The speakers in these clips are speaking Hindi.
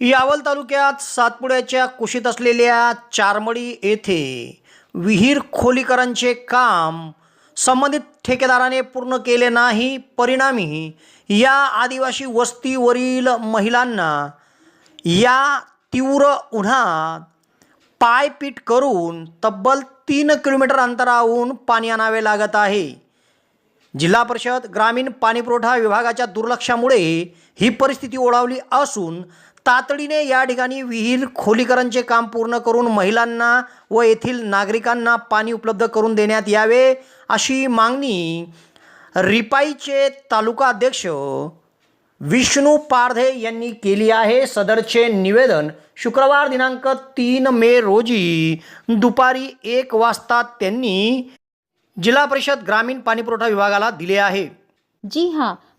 यावल तालुक्यात सातपुड्याच्या कुशीत असलेल्या चारमडी येथे विहीर खोलीकरांचे काम संबंधित ठेकेदाराने पूर्ण केले नाही. परिणामी या आदिवासी वस्तीवरील महिलांना या तीव्र उन्हात पायपीट करून तब्बल तीन किलोमीटर अंतराहून पाणी आणावे लागत आहे. जिल्हा परिषद ग्रामीण पाणीपुरवठा विभागाच्या दुर्लक्षामुळे ही परिस्थिती ओढावली असून तातडीने या ठिकाणी विहीर खोलीकरणचे काम पूर्ण करून महिलांना व येथील नागरिकांना पाणी उपलब्ध करून देण्यात यावे अशी मागणी रिपाईचे तालुका अध्यक्ष विष्णू पारधे यांनी केली आहे. सदरचे निवेदन शुक्रवार दिनांक तीन मे रोजी दुपारी एक वाजता त्यांनी जिल्हा परिषद ग्रामीण पाणीपुरवठा विभागाला दिले आहे. जी हां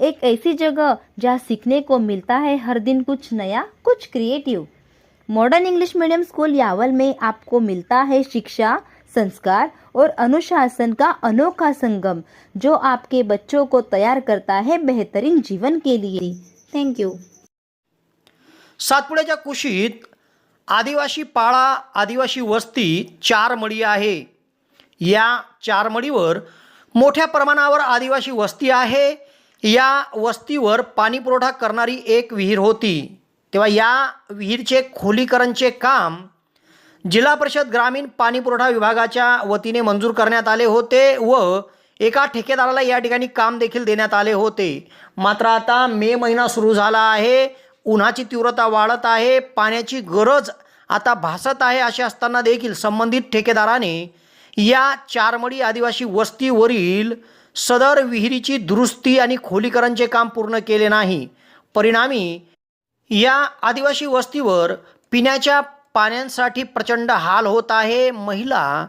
एक ऐसी जगह जहाँ सीखने को मिलता है हर दिन कुछ नया, कुछ creative modern English medium school Yawal में आपको मिलता है शिक्षा, संस्कार और अनुशासन का अनोखा संगम, जो आपके बच्चों को तैयार करता है बेहतरीन जीवन के लिए. थैंक यू सातपुड्याच्या कुशीत आदिवासी पाळा, आदिवासी वस्ती चार मडी आहे. या चार मडीवर मोठ्या प्रमाणावर आदिवासी वस्ती आहे. या वस्तीवर पाणीपुरवठा करणारी एक विहीर होती. तेव्हा या विहीरचे खोलीकरणचे काम जिल्हा परिषद ग्रामीण पाणीपुरवठा विभागाच्या वतीने मंजूर करण्यात आले होते व एका ठेकेदाराला या ठिकाणी काम देखील देण्यात आले होते. मात्र आता मे महिना सुरू झाला आहे. उन्हाची तीव्रता वाढत आहे. पाण्याची गरज आता भासत आहे असे असताना देखील संबंधित ठेकेदाराने या चारमडी आदिवासी वस्तीवरील सदर विहिरीची दुरुस्ती आणि खोलीकरणचे काम पूर्ण केले नाही. परिणामी या आदिवासी वस्तीवर पिण्याच्या पाण्यांसाठी प्रचंड हाल होत आहे. महिला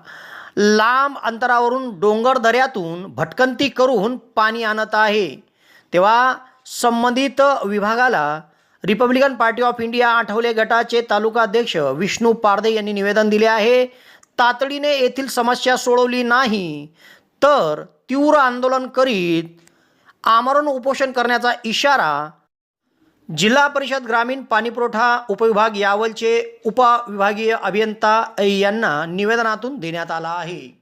लांब अंतरावरून डोंगर दऱ्यातून भटकंती करून पाणी आणत आहे. तेव्हा संबंधित विभागाला republican party of India Athawale गटाचे तालुकाध्यक्ष विष्णू पारदे यांनी निवेदन दिले आहे. तातडीने येथील समस्या सोडवली नाही. तर तीव्र आंदोलन करीत आमरण उपोषण करण्याचा इशारा जिल्हा परिषद ग्रामीण पाणीपुरवठा उपविभाग यावलचे उपविभागीय अभियंता यांना निवेदनातून देण्यात आला आहे.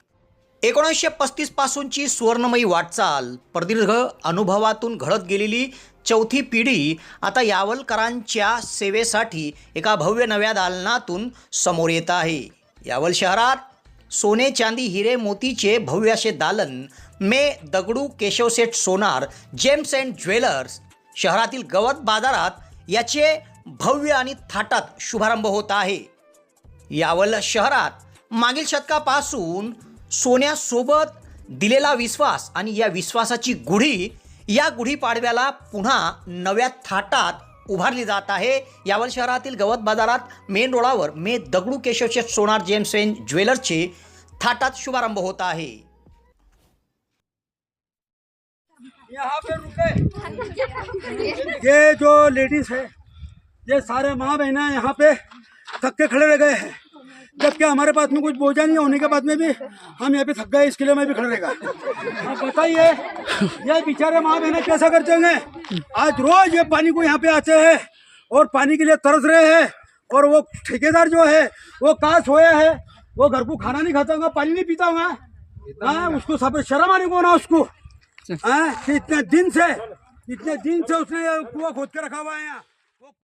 एकोणीसशे पस्तीस पासूनची सुवर्णमयी वाटचाल प्रदीर्घ अनुभवातून घडत गेलेली चौथी पिढी आता यावलकरांच्या सेवेसाठी एका भव्य नव्या दालनातून समोर येत आहे. यावल शहरात सोने चांदी हिरे मोतीचे भव्य असे दालन मे Dagdu Keshavseth Sonar gems and jewellers शहरातील गवत बाजारात याचे भव्य आणि थाटात शुभारंभ होत आहे. यावल शहरात मागील शतकापासून सोन्यासोबत दिलेला विश्वास आणि या विश्वासाची गुढी या गुढीपाडव्याला पुन्हा नव्या थाटात उभारली जात आहे. यावल शहरातील गवत बाजारात मेन रोडावर मे दगडू केशवचे सोनार जेम्स एन ज्वेलर्सचे थाटात शुभारंभ होत आहे. यहाँ पे रुके। ये जो लेडीज़ है, ये सारे माँ बहना यहाँ पे, थक के खड़े रह गए हैं। जबकि हमारे पास में कुछ बोझा नहीं होने के बाद में भी हम यहाँ पे थक गए, इसके लिए मैं भी खड़े रहेगा अब बताइए, ये बेचारे माँ बहना कैसा करते देंगे आज रोज ये पानी को यहाँ पे आते हैं और पानी के लिए तरस रहे हैं और वो ठेकेदार जो है, वो काश होया है, वो घर को खाना नहीं खाता होगा, पानी नहीं पीता होगा। हाँ उसको सब शर्म आने को ना उसको। हाँ इतने दिन से? इतने दिन से उसने कुआ खोद के रखा हुआ है यहाँ?